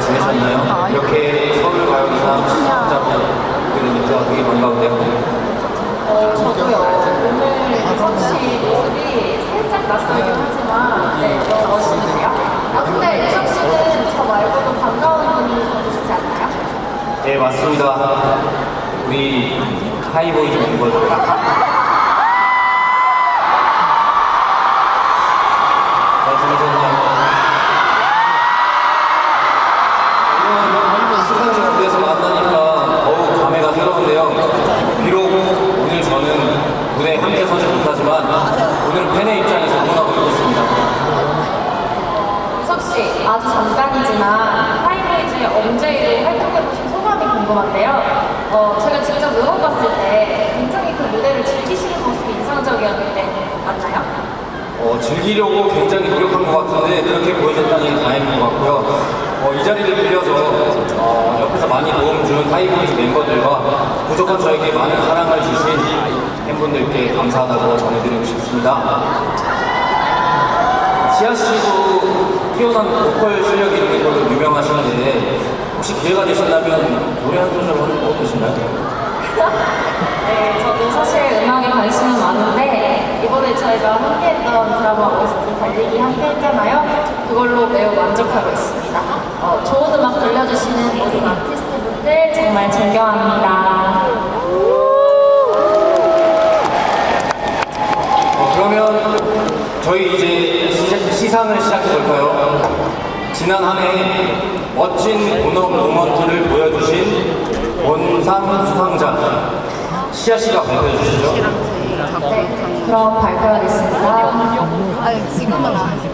잘 지내셨나요? 이렇게 서울과학사 시청자분 들으니까 되게 반가운데요. 어, 저도요. 오늘 유성씨 모습이 살짝 낯설긴 하지만 네, 너무 멋있는데요? 아, 근데 유성씨는 저 말고도 반가운 분이 계시지 않나요? 네, 맞습니다. 우리 하이보이 좀 보여줘요. 무대에 함께 서지 못하지만 오늘은 팬의 입장에서 응원하고 있겠습니다. 유석 씨, 아주 잠깐이지만 하이보이즈에 언제 활동해보신 소감이 궁금한데요. 어, 제가 직접 갔을 때 굉장히 그 무대를 즐기시는 모습이 인상적이었는데 맞나요? 어, 즐기려고 굉장히 노력한 것 같은데 그렇게 보여줬다니 다행인 것 같고요. 어, 이 자리를 빌려서 어, 옆에서 많이 도움 준 하이보이즈 멤버들과 무조건 저에게 많은 주신 팬분들께 감사하다고 전해드리고 싶습니다. 시아 씨도 뛰어난 보컬 실력이 있는 걸로 유명하신데 혹시 기회가 되신다면 노래 한 소절 하는 거 어떠신가요? 네, 저도 사실 음악에 관심은 많은데 이번에 저희가 함께했던 드라마 OST 달리기 함께했잖아요. 그걸로 매우 만족하고 있습니다. 어, 좋은 음악 들려주시는 모든 아티스트분들 정말 존경합니다. 저희 이제 시, 시상을 시작해 볼까요? 지난 한 해 멋진 본업 모먼트를 보여주신 원상 수상자 시아 씨가 발표해 주시죠. 네, 그럼 발표하겠습니다. 아 지금은 안 해.